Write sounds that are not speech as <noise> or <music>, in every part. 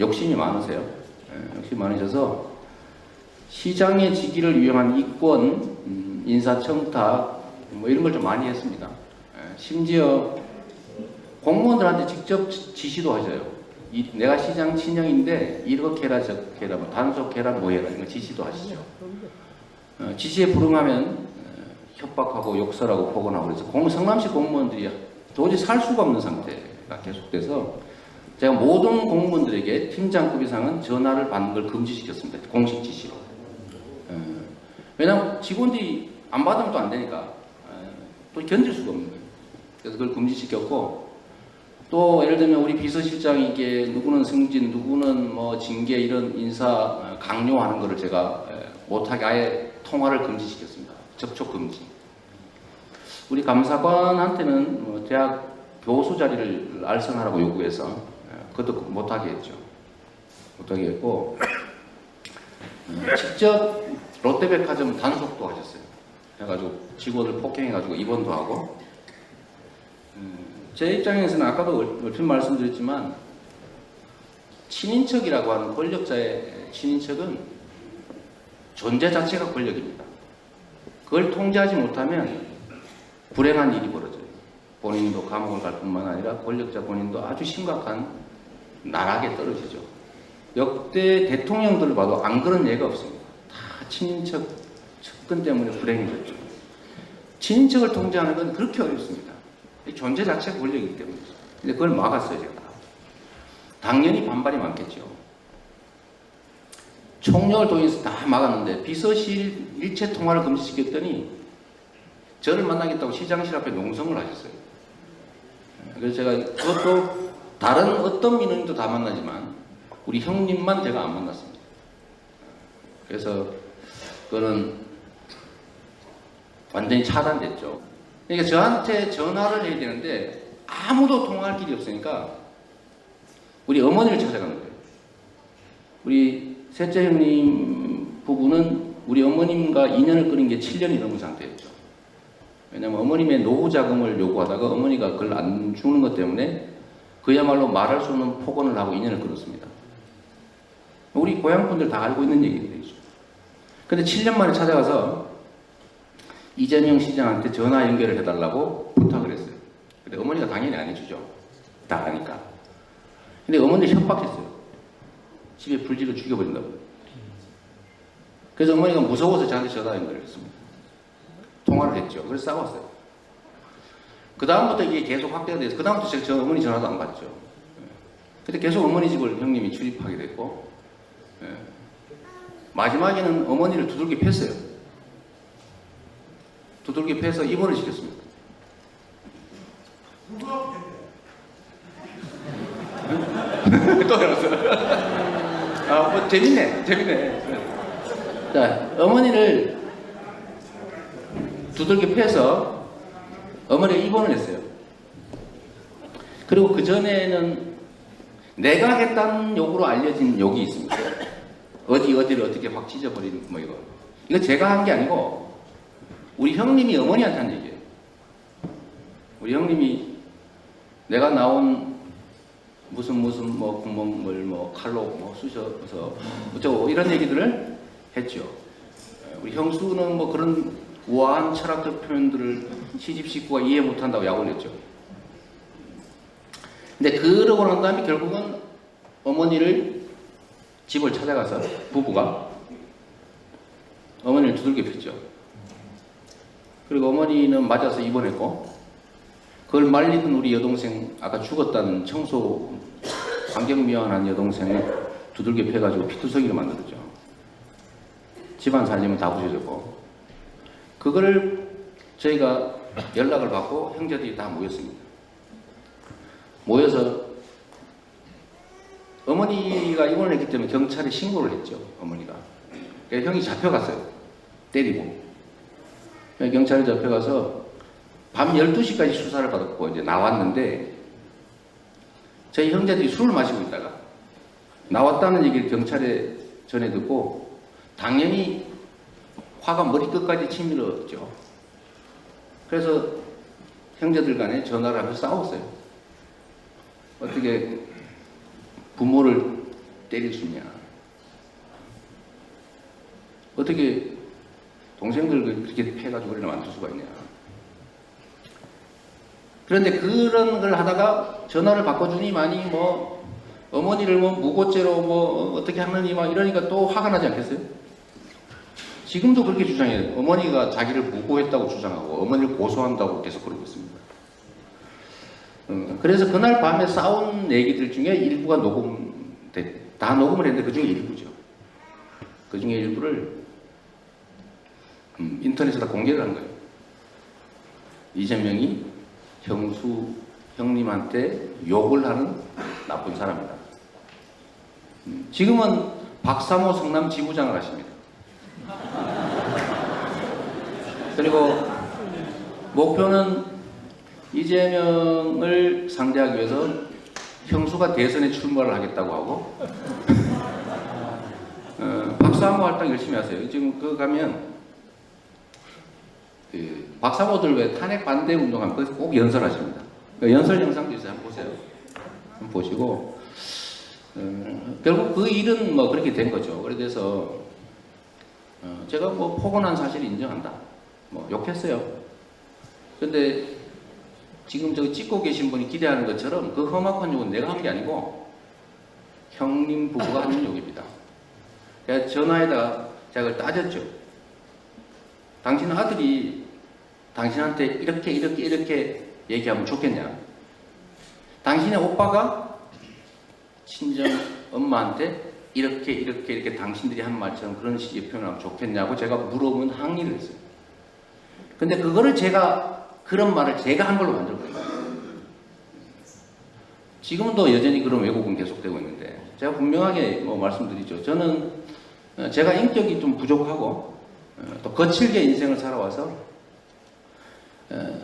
욕심이 많으세요. 예, 욕심이 많으셔서 시장의 지기를 위한 이권, 음, 인사청탁 뭐 이런 걸 좀 많이 했습니다. 예, 심지어 공무원들한테 직접 지- 지시도 하셔요. 이, 내가 시장 친형인데 이렇게 해라 저렇게 해라 뭐 단속해라 뭐 해라 이런 거 지시도 하시죠. 어, 지시에 불응하면 어, 협박하고 욕설하고 폭언하고 그래서 공, 성남시 공무원들이 도저히 살 수가 없는 상태가 계속돼서 제가 모든 공무원들에게 팀장급 이상은 전화를 받는 걸 금지시켰습니다. 공식 지시로. 어, 왜냐하면 직원들이 안 받으면 또 안 되니까 어, 또 견딜 수가 없는 거예요. 그래서 그걸 금지시켰고 또 예를 들면 우리 비서실장이 이게 누구는 승진, 누구는 뭐 징계 이런 인사 어, 강요하는 거를 제가 에, 못하게 아예 통화를 금지시켰습니다. 접촉 금지. 우리 감사관한테는 뭐 대학 교수 자리를 알선하라고 요구해서 에, 그것도 못하게 했죠. 못하게 했고 어, 직접 롯데백화점 단속도 하셨어요. 해가지고 직원을 폭행해가지고 입원도 하고 음, 제 입장에서는 아까도 얼- 얼핏 말씀드렸지만 친인척이라고 하는 권력자의 친인척은 존재 자체가 권력입니다. 그걸 통제하지 못하면 불행한 일이 벌어져요. 본인도 감옥을 갈 뿐만 아니라 권력자 본인도 아주 심각한 나락에 떨어지죠. 역대 대통령들을 봐도 안 그런 예가 없습니다. 다 친인척 측근 때문에 불행해졌죠. 친인척을 통제하는 건 그렇게 어렵습니다. 이 존재 자체가 권력이기 때문이죠. 근데 그걸 막았어요, 제가. 당연히 반발이 많겠죠. 총력을 통해서 다 막았는데 비서실 일체 통화를 금지시켰더니 저를 만나겠다고 시장실 앞에 농성을 하셨어요. 그래서 제가 그것도 다른 어떤 민원인도 다 만나지만 우리 형님만 제가 안 만났습니다. 그래서 그거는 완전히 차단됐죠. 그러니까 저한테 전화를 해야 되는데 아무도 통화할 길이 없으니까 우리 어머니를 찾아간 거예요. 우리 셋째 형님 부부는 우리 어머님과 인연을 끊은 게 7년이 넘은 상태였죠. 왜냐하면 어머님의 노후 자금을 요구하다가 어머니가 그걸 안 주는 것 때문에 그야말로 말할 수 없는 폭언을 하고 인연을 끊었습니다. 우리 고향 분들 다 알고 있는 얘기들이죠. 근데 7년 만에 찾아가서 이재명 시장한테 전화 연결을 해달라고 부탁을 했어요. 근데 어머니가 당연히 안 해주죠. 다 아니까. 근데 어머니를 협박했어요. 집에 불지를 죽여버린다고. 그래서 어머니가 무서워서 저한테 전화 연결을 했습니다. 통화를 했죠. 그래서 싸웠어요. 그 다음부터 이게 계속 확대가 돼서 그 다음부터 제가 저 어머니 전화도 안 받죠. 예. 근데 계속 어머니 집을 형님이 출입하게 됐고 예. 마지막에는 어머니를 두들겨 팼어요. 두들겨 패서 입원을 시켰습니다. <laughs> 또 이러세요. 아, 뭐 재밌네, 재밌네. 자, 어머니를 두들겨 패서 어머니가 입원을 했어요. 그리고 그 전에는 내가 했다는 욕으로 알려진 욕이 있습니다. 어디 어디를 어떻게 확 찢어버리는 뭐 이거. 이거 제가 한 게 아니고 우리 형님이 어머니한테 한 얘기예요. 우리 형님이 내가 나온 무슨 무슨 뭐 구멍을 뭐 칼로 뭐 쑤셔서 어쩌고 이런 얘기들을 했죠. 우리 형수는 뭐 그런 우아한 철학적 표현들을 시집 식구가 이해 못한다고 약 올렸죠. 근데 그러고 난 다음에 결국은 어머니를 집을 찾아가서 부부가 어머니를 두들겨 폈죠. 그리고 어머니는 맞아서 입원했고 그걸 말리던 우리 여동생 아까 죽었다는 청소 환경미화한 여동생을 두들겨 패가지고 피투성이로 만들었죠. 집안 살림은 다 부셔졌고 그거를 저희가 연락을 받고 형제들이 다 모였습니다. 모여서 어머니가 입원을 했기 때문에 경찰에 신고를 했죠. 어머니가. 그래서 형이 잡혀갔어요. 때리고. 경찰에 잡혀가서 밤 12시까지 수사를 받았고 이제 나왔는데 저희 형제들이 술을 마시고 있다가 나왔다는 얘기를 경찰에 전해 듣고 당연히 화가 머리끝까지 치밀었죠. 그래서 형제들 간에 전화를 하면서 싸웠어요. 어떻게 부모를 때릴 수 있냐? 어떻게 동생들 그렇게 패가지고 그래 만들 수가 있냐? 그런데 그런 걸 하다가 전화를 바꿔주니만이 뭐 어머니를 뭐 무고죄로 뭐 어떻게 하느니 막 이러니까 또 화가 나지 않겠어요? 지금도 그렇게 주장해요. 어머니가 자기를 무고했다고 주장하고 어머니를 고소한다고 계속 그러고 있습니다. 어, 그래서 그날 밤에 싸운 얘기들 중에 일부가 녹음돼 다 녹음을 했는데 그 중에 일부죠. 그 중에 일부를 음, 인터넷에다 공개를 한 거예요. 이재명이 형수 형님한테 욕을 하는 나쁜 사람이다. 음, 지금은 박사모 성남 지부장을 하십니다. 그리고 목표는 이재명을 상대하기 위해서 형수가 대선에 출마를 하겠다고 하고 어, 박사모 활동 열심히 하세요. 지금 그 가면 그 박사모들 왜 탄핵 반대 운동하면 꼭 연설하십니다. 그 연설 영상도 있어요. 한번 보세요. 한번 보시고 어, 결국 그 일은 뭐 그렇게 된 거죠. 그래서 어, 제가 뭐 포근한 사실 인정한다. 뭐 욕했어요. 근데 지금 저기 찍고 계신 분이 기대하는 것처럼 그 험악한 욕은 내가 한 게 아니고 형님 부부가 하는 욕입니다. 제가 전화에다 제가 따졌죠. 당신 아들이 당신한테 이렇게 이렇게 이렇게 얘기하면 좋겠냐? 당신의 오빠가 친정 엄마한테 이렇게 이렇게 이렇게 당신들이 한 말처럼 그런 식의 표현하면 좋겠냐고 제가 물어보면 항의를 했어요. 근데 그거를 제가 그런 말을 제가 한 걸로. 지금은 또 여전히 그런 왜곡은 계속되고 있는데 제가 분명하게 뭐 말씀드리죠. 저는 어, 제가 인격이 좀 부족하고 어, 또 거칠게 인생을 살아와서 어,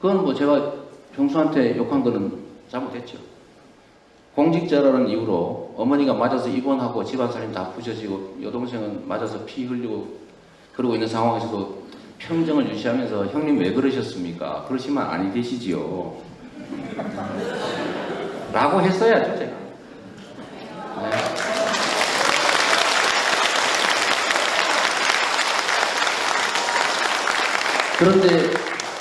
그건 뭐 제가 형수한테 욕한 거는 잘못했죠. 공직자라는 이유로 어머니가 맞아서 입원하고 집안 살림 다 부셔지고 여동생은 맞아서 피 흘리고 그러고 있는 상황에서도 평정을 유지하면서 형님 왜 그러셨습니까? 그러시면 아니 되시지요. 라고 했어야죠, 제가. 네. 그런데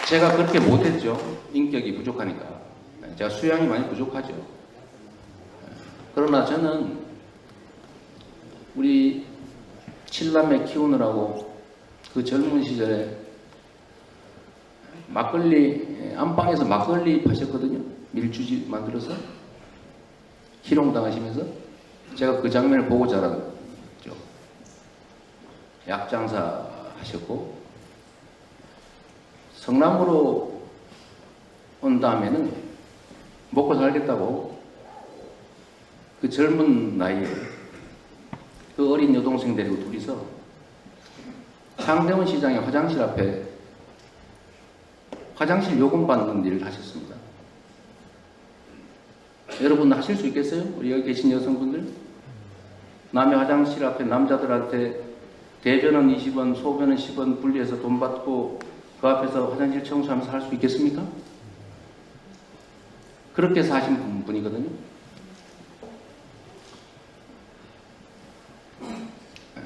제가 그렇게 못했죠. 인격이 부족하니까. 제가 수양이 많이 부족하죠. 그러나 저는 우리 칠남매 키우느라고 그 젊은 시절에 막걸리 안방에서 막걸리 파셨거든요. 밀주지 만들어서 희롱 당하시면서 제가 그 장면을 보고 자랐죠. 약장사 하셨고 성남으로 온 다음에는 먹고 살겠다고 그 젊은 나이에 그 어린 여동생 데리고 둘이서 상대원 시장의 화장실 앞에 화장실 요금 받는 일을 하셨습니다. 여러분 하실 수 있겠어요? 우리 여기 계신 여성분들? 남의 화장실 앞에 남자들한테 대변은 20원, 소변은 10원 분리해서 돈 받고 그 앞에서 화장실 청소하면서 할 수 있겠습니까? 그렇게 사신 분- 분이거든요.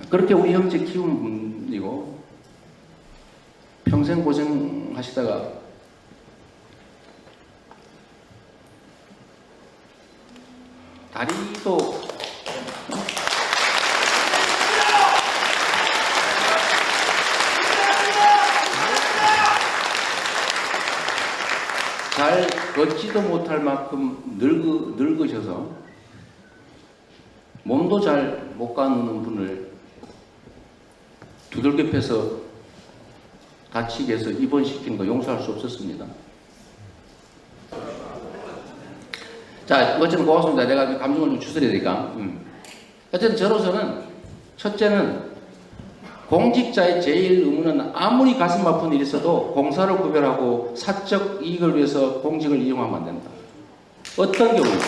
그렇게 우리 형제 키운 분이고 평생 고생하시다가 다리도 잘 걷지도 못할 만큼 늙으, 늙으셔서 몸도 잘 못 가는 분을 두들겨 패서 다치게 해서 입원시킨 거 용서할 수 없었습니다. 자, 어쨌든 고맙습니다. 내가 감정을 좀 추스려야 되니까. 음. 어쨌든 저로서는 첫째는 공직자의 제일 의무는 아무리 가슴 아픈 일이 있어도 공사를 구별하고 사적 이익을 위해서 공직을 이용하면 안 된다. 어떤 경우도.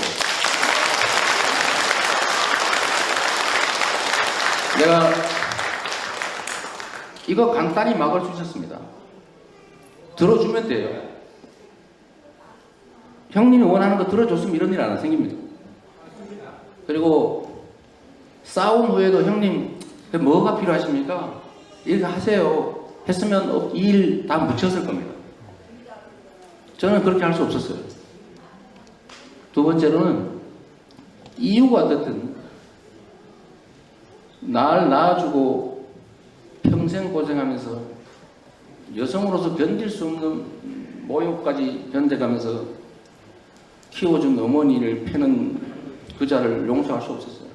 내가 이거 간단히 막을 수 있었습니다. 들어주면 돼요. 형님이 원하는 거 들어줬으면 이런 일 안 생깁니다. 그리고 싸움 후에도 형님 그 뭐가 필요하십니까? 이렇게 하세요. 했으면 일다 묻혔을 겁니다. 저는 그렇게 할 수 없었어요. 두 번째로는 이유가 어떻든 날 낳아주고 평생 고생하면서 여성으로서 견딜 수 없는 모욕까지 견뎌가면서 키워준 어머니를 패는 그자를 용서할 수 없었어요.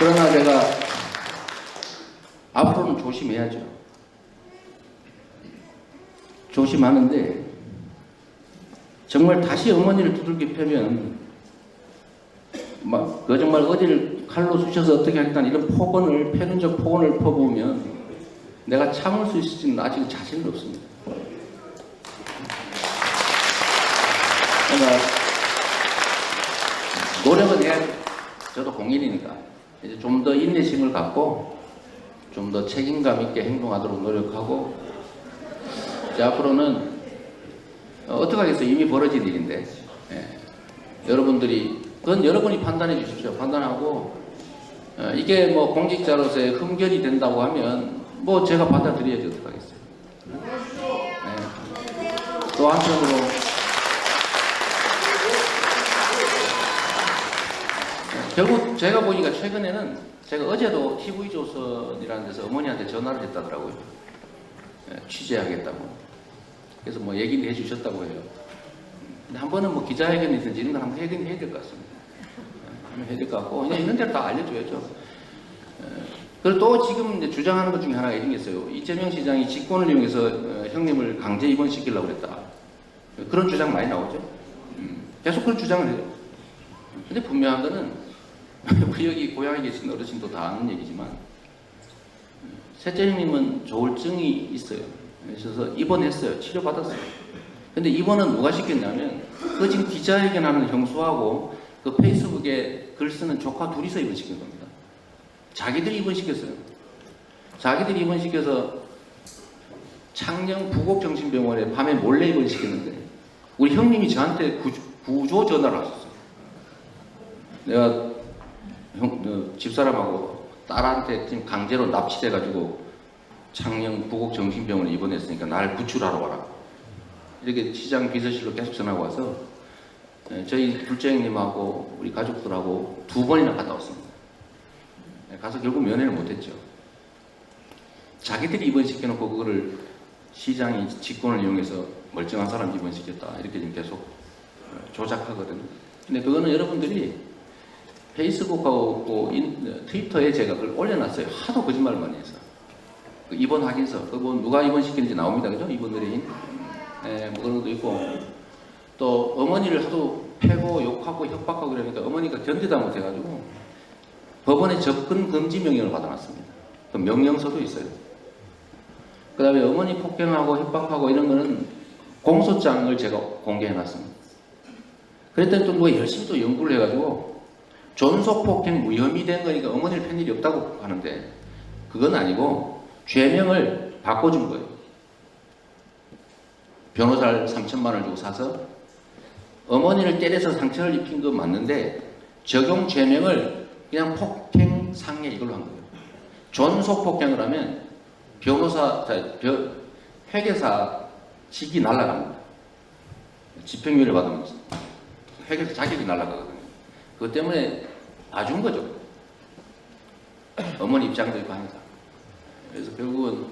그러나 내가 앞으로는 조심해야죠. 조심하는데 정말 다시 어머니를 두들겨 패면 막 그 정말 어디를 칼로 쑤셔서 어떻게 하겠다는 이런 폭언을 패는적 폭언을 퍼부으면 내가 참을 수 있을지는 아직 자신은 없습니다. 그러니까 노력은 해야죠. 저도 공인이니까 이제 좀 더 인내심을 갖고 좀 더 책임감 있게 행동하도록 노력하고 이제 앞으로는 어, 어떡하겠어요. 이미 벌어진 일인데 예. 여러분들이 그건 여러분이 판단해 주십시오. 판단하고 어, 이게 뭐 공직자로서의 흠결이 된다고 하면 뭐 제가 받아들여야지 어떡하겠어요. 예. 또 한편으로 결국 제가 보니까 최근에는 제가 어제도 TV조선이라는 데서 어머니한테 전화를 했다더라고요. 예, 취재하겠다고. 그래서 뭐 얘기를 해주셨다고 해요. 근데 한 번은 뭐 기자회견이든지 이런 걸 한번 해야 될 것 같습니다. 예, 한번 해야 될 것 같고, 그냥 있는 대로 다 알려줘야죠. 예, 그리고 또 지금 이제 주장하는 것 중에 하나가 이런 게 있어요. 이재명 시장이 직권을 이용해서 어, 형님을 강제 입원시키려고 그랬다. 그런 주장 많이 나오죠. 음, 계속 그런 주장을 해요. 근데 분명한 거는 우리 <laughs> 여기 고향에 계신 어르신도 다 아는 얘기지만 셋째 형님은 조울증이 있어요. 그래서 입원했어요. 치료받았어요. 근데 입원은 누가 시켰냐면 그 지금 기자회견하는 형수하고 그 페이스북에 글 쓰는 조카 둘이서 입원시킨 겁니다. 자기들이 입원시켰어요. 자기들이 입원시켜서 창녕 부곡정신병원에 밤에 몰래 입원시켰는데 우리 형님이 저한테 구조, 전화를 하셨어요. 내가 형, 어, 집사람하고 딸한테 지금 강제로 납치돼가지고 창녕 부곡정신병원에 입원했으니까 날 구출하러 와라. 이렇게 시장 비서실로 계속 전화가 와서 예, 저희 둘째 형님하고 우리 가족들하고 두 번이나 갔다 왔습니다. 예, 가서 결국 면회를 못했죠. 자기들이 입원시켜놓고 그거를 시장이 직권을 이용해서 멀쩡한 사람 입원시켰다 이렇게 지금 계속 어, 조작하거든요. 근데 그거는 여러분들이 페이스북하고 뭐 인- 트위터에 제가 그걸 올려놨어요. 하도 거짓말을 많이 해서. 그 입원 확인서, 그뭐 누가 입원시키는지 나옵니다. 그죠? 입원 의뢰인. 예, 뭐 그런 것도 있고. 또 어머니를 하도 패고 욕하고 협박하고 그러니까 어머니가 견디다 못해가지고 법원에 접근 금지 명령을 받아놨습니다. 그 명령서도 있어요. 그 다음에 어머니 폭행하고 협박하고 이런 거는 공소장을 제가 공개해놨습니다. 그랬더니 또 누가 열심히 또 연구를 해가지고 존속 폭행 무혐의 된 거니까 어머니를 팬 일이 없다고 하는데 그건 아니고 죄명을 바꿔준 거예요. 변호사를 3천만 원을 주고 사서 어머니를 때려서 상처를 입힌 건 맞는데 적용 죄명을 그냥 폭행 상해 이걸로 한 거예요. 존속 폭행을 하면 변호사, 회계사 직이 날라갑니다. 집행유예를 받으면 회계사 자격이 날라가거든요. 그것 때문에 봐준 거죠. 어머니 입장도 있고 하니까. 그래서 결국은